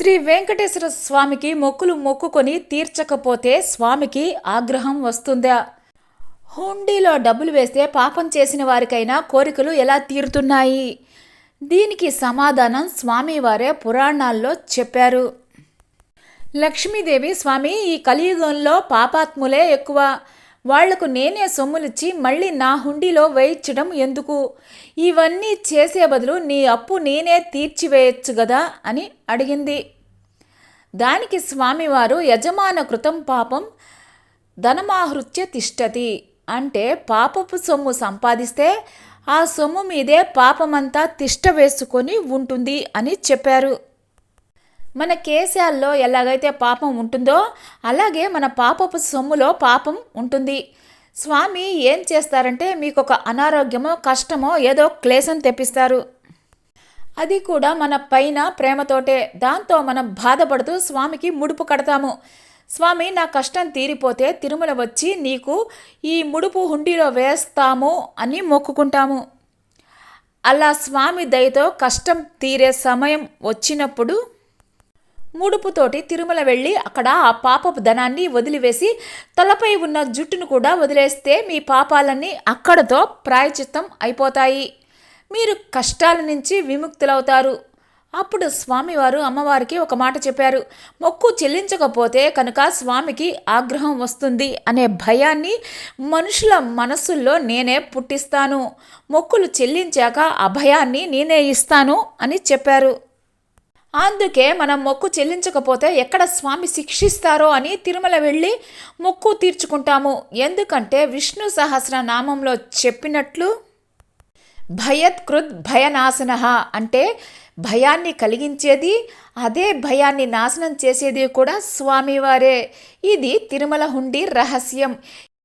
శ్రీ వెంకటేశ్వర స్వామికి మొక్కులు మొక్కుకొని తీర్చకపోతే స్వామికి ఆగ్రహం వస్తుందా? హుండీలో డబ్బులు వేస్తే పాపం చేసిన వారికైనా కోరికలు ఎలా తీరుతున్నాయి? దీనికి సమాధానం స్వామివారే పురాణాల్లో చెప్పారు. లక్ష్మీదేవి స్వామి ఈ కలియుగంలో పాపాత్ములే ఎక్కువ. వాళ్ళకు నేనే సొమ్ములిచ్చి మళ్ళీ నా హుండీలో వేయించడం ఎందుకు? ఇవన్నీ చేసే బదులు నీ అప్పు నేనే తీర్చివేయచ్చు కదా అని అడిగింది. దానికి స్వామివారు యజమాన కృతం పాపం ధనమాహృత్య తిష్టతి. అంటే పాపపు సొమ్ము సంపాదిస్తే ఆ సొమ్ము మీదే పాపమంతా తిష్ట వేసుకొని ఉంటుంది అని చెప్పారు. మన కేశాల్లో ఎలాగైతే పాపం ఉంటుందో అలాగే మన పాపపు సొమ్ములో పాపం ఉంటుంది. స్వామి ఏం చేస్తారంటే మీకు ఒక అనారోగ్యమో కష్టమో ఏదో క్లేశం తెప్పిస్తారు. అది కూడా మన పైన ప్రేమతోటే. దాంతో మనం బాధపడుతూ స్వామికి ముడుపు కడతాము. స్వామి నా కష్టం తీరిపోతే తిరుమల వచ్చి నీకు ఈ ముడుపు హుండీలో వేస్తాము అని మొక్కుకుంటాము. అలా స్వామి దయతో కష్టం తీరే సమయం వచ్చినప్పుడు ముడుపుతోటి తిరుమల వెళ్ళి అక్కడ ఆ పాపపు ధనాన్ని వదిలివేసి తలపై ఉన్న జుట్టును కూడా వదిలేస్తే మీ పాపాలన్నీ అక్కడతో ప్రాయచిత్తం అయిపోతాయి. మీరు కష్టాల నుంచి విముక్తులవుతారు. అప్పుడు స్వామివారు అమ్మవారికి ఒక మాట చెప్పారు. మొక్కు చెల్లించకపోతే కనుక స్వామికి ఆగ్రహం వస్తుంది అనే భయాన్ని మనుషుల మనస్సుల్లో నేనే పుట్టిస్తాను. మొక్కులు చెల్లించాక ఆ భయాన్ని నేనే ఇస్తాను అని చెప్పారు. అందుకే మనం మొక్కు చెల్లించకపోతే ఎక్కడ స్వామి శిక్షిస్తారో అని తిరుమల వెళ్ళి మొక్కు తీర్చుకుంటాము. ఎందుకంటే విష్ణు సహస్రనామంలో చెప్పినట్లు భయత్కృత్ భయనాశన అంటే భయాన్ని కలిగించేది అదే భయాన్ని నాశనం చేసేది కూడా స్వామివారే. ఇది తిరుమల హుండీ రహస్యం.